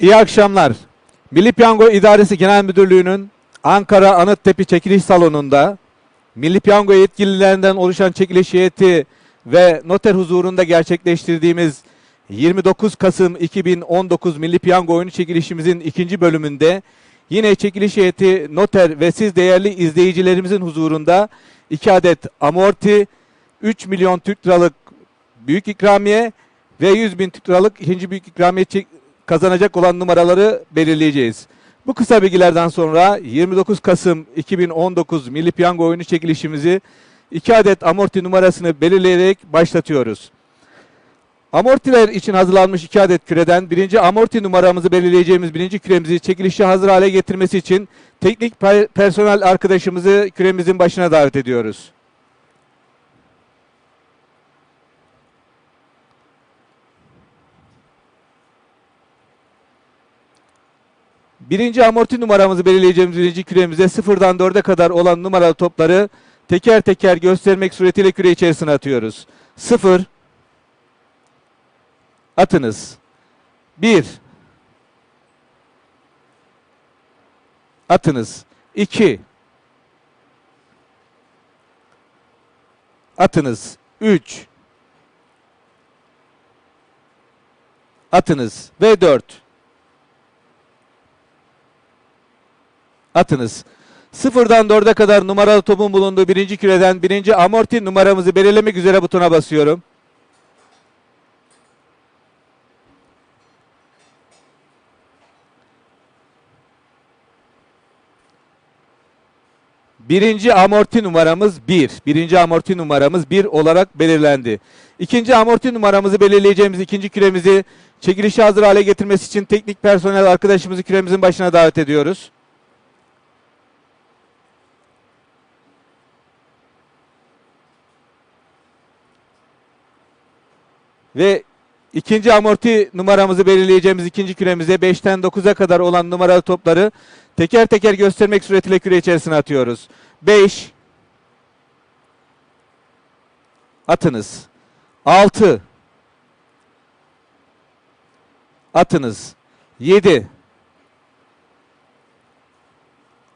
İyi akşamlar. Milli Piyango İdaresi Genel Müdürlüğü'nün Ankara Anıttepe Çekiliş Salonu'nda Milli Piyango yetkililerinden oluşan çekiliş heyeti ve noter huzurunda gerçekleştirdiğimiz 29 Kasım 2019 Milli Piyango oyunu çekilişimizin ikinci bölümünde yine çekiliş heyeti, noter ve siz değerli izleyicilerimizin huzurunda 2 adet amorti, 3 milyon Türk liralık büyük ikramiye ve 100 bin Türk liralık ikinci büyük ikramiye çek- kazanacak olan numaraları belirleyeceğiz. Bu kısa bilgilerden sonra 29 Kasım 2019 Milli Piyango oyunu çekilişimizi 2 adet amorti numarasını belirleyerek başlatıyoruz. Amortiler için hazırlanmış 2 adet küreden birinci amorti numaramızı belirleyeceğimiz birinci küremizi çekilişe hazır hale getirmesi için teknik per- personel arkadaşımızı küremizin başına davet ediyoruz. Birinci amorti numaramızı belirleyeceğimiz birinci küremize sıfırdan dörde kadar olan numaralı topları teker teker göstermek suretiyle küre içerisine atıyoruz. Sıfır. Atınız. Bir. Atınız. İki. Atınız. Üç. Atınız. Ve dört. Atınız. Sıfırdan dörde kadar numaralı topun bulunduğu birinci küreden birinci amorti numaramızı belirlemek üzere butona basıyorum. Birinci amorti numaramız 1. Birinci amorti numaramız 1 olarak belirlendi. İkinci amorti numaramızı belirleyeceğimiz ikinci küremizi çekilişe hazır hale getirmesi için teknik personel arkadaşımızı küremizin başına davet ediyoruz. Ve ikinci amorti numaramızı belirleyeceğimiz ikinci küremize 5'ten 9'a kadar olan numaralı topları teker teker göstermek suretiyle küre içerisine atıyoruz. 5 atınız. 6 atınız. 7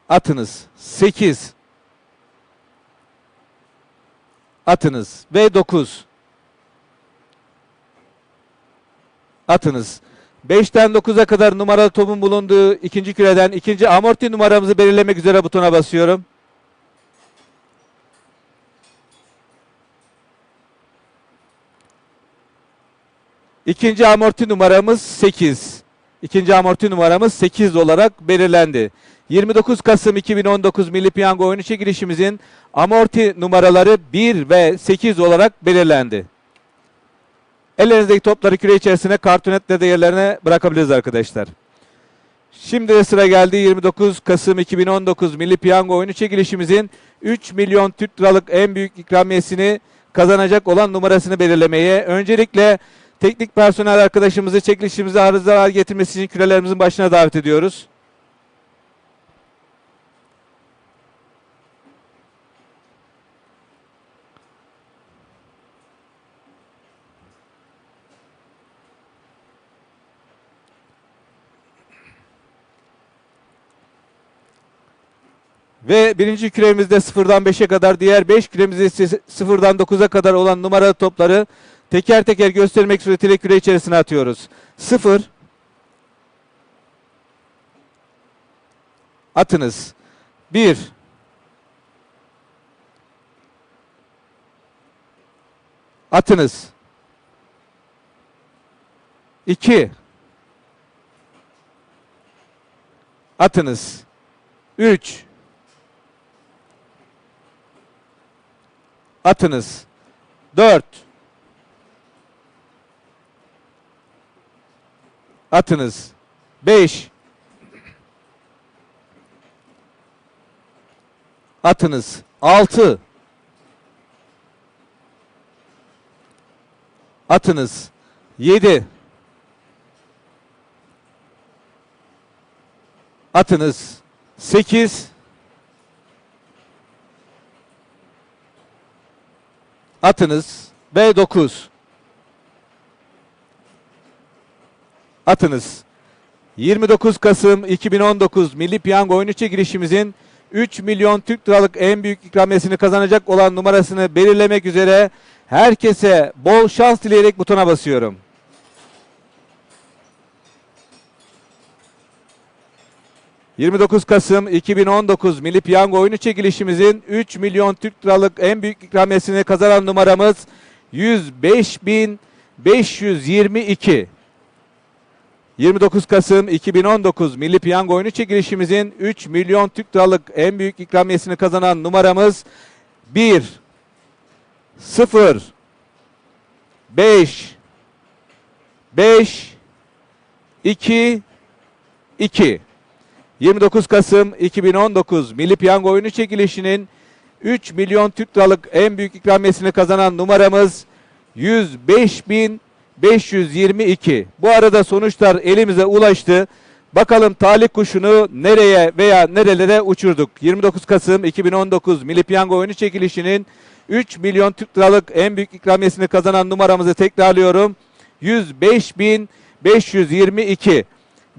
atınız. 8 atınız ve 9 atınız. 5'ten 9'a kadar numaralı topun bulunduğu ikinci küreden ikinci amorti numaramızı belirlemek üzere butona basıyorum. İkinci amorti numaramız 8. İkinci amorti numaramız 8 olarak belirlendi. 29 Kasım 2019 Milli Piyango oyunu çekilişimizin amorti numaraları 1 ve 8 olarak belirlendi. Ellerinizdeki topları küre içerisine kartonetle de yerlerine bırakabiliriz arkadaşlar. Şimdi de sıra geldi 29 Kasım 2019 Milli Piyango oyunu çekilişimizin 3 milyon Türk liralık en büyük ikramiyesini kazanacak olan numarasını belirlemeye. Öncelikle teknik personel arkadaşımızı çekilişimize arızalar getirmesi için kürelerimizin başına davet ediyoruz. Ve birinci küremizde sıfırdan 5'e kadar diğer 5 küremizde ise sıfırdan 9'a kadar olan numaralı topları teker teker göstermek suretiyle küre içerisine atıyoruz. 0 Atınız. 1 Atınız. 2 Atınız. 3 atınız. 4 atınız. 5 atınız. 6 atınız. 7 atınız. 8 atınız. B9 atınız. 29 Kasım 2019 Milli Piyango oyunu çekilişimizin 3 milyon Türk liralık en büyük ikramiyesini kazanacak olan numarasını belirlemek üzere herkese bol şans dileyerek butona basıyorum. ...29 Kasım 2019 Milli Piyango oyunu çekilişimizin 3 milyon Türk liralık en büyük ikramiyesini kazanan numaramız 105.522. 29 Kasım 2019 Milli Piyango oyunu çekilişimizin 3 milyon Türk liralık en büyük ikramiyesini kazanan numaramız 1 0 5 5 2 2 29 Kasım 2019 Milli Piyango oyunu çekilişinin 3 milyon Türk liralık en büyük ikramiyesini kazanan numaramız 105.522. Bu arada sonuçlar elimize ulaştı. Bakalım talih kuşunu nereye veya nerelere uçurduk. 29 Kasım 2019 Milli Piyango oyunu çekilişinin 3 milyon Türk liralık en büyük ikramiyesini kazanan numaramızı tekrarlıyorum. 105.522.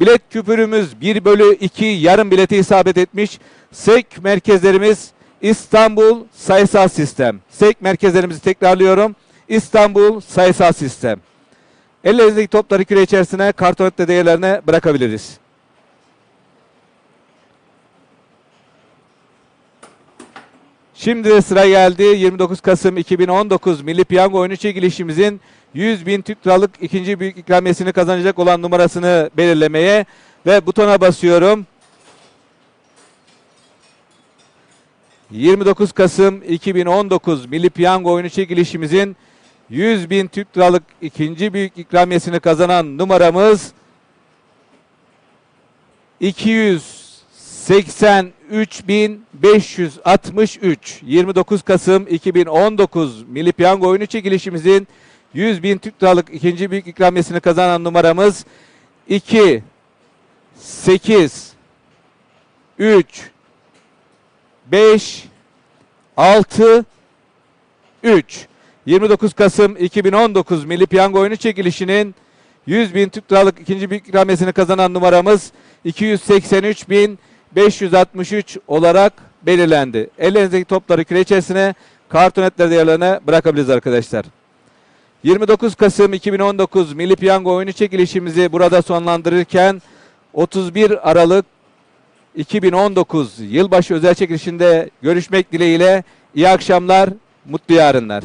Bilet küpürümüz 1 bölü 2 yarım bileti isabet etmiş. SEK merkezlerimiz İstanbul sayısal sistem. SEK merkezlerimizi tekrarlıyorum. İstanbul sayısal sistem. Ellerinizdeki topları küre içerisine kartonette değerlerine bırakabiliriz. Şimdi de sıra geldi 29 Kasım 2019 Milli Piyango oyunu çekilişimizin 100 bin Türk liralık ikinci büyük ikramiyesini kazanacak olan numarasını belirlemeye ve butona basıyorum. 29 Kasım 2019 Milli Piyango oyunu çekilişimizin 100 bin Türk liralık ikinci büyük ikramiyesini kazanan numaramız 283.563 29 Kasım 2019 Milli Piyango oyunu çekilişimizin 100 bin Türk liralık ikinci büyük ikramiyesini kazanan numaramız 2 8 3 5 6 3 29 Kasım 2019 Milli Piyango oyunu çekilişinin 100 bin Türk liralık ikinci büyük ikramiyesini kazanan numaramız 283.563 olarak belirlendi. Ellerinizdeki topları küre içerisine kartonetler değerlerine bırakabiliriz arkadaşlar. 29 Kasım 2019 Milli Piyango oyunu çekilişimizi burada sonlandırırken 31 Aralık 2019 yılbaşı özel çekilişinde görüşmek dileğiyle iyi akşamlar, mutlu yarınlar.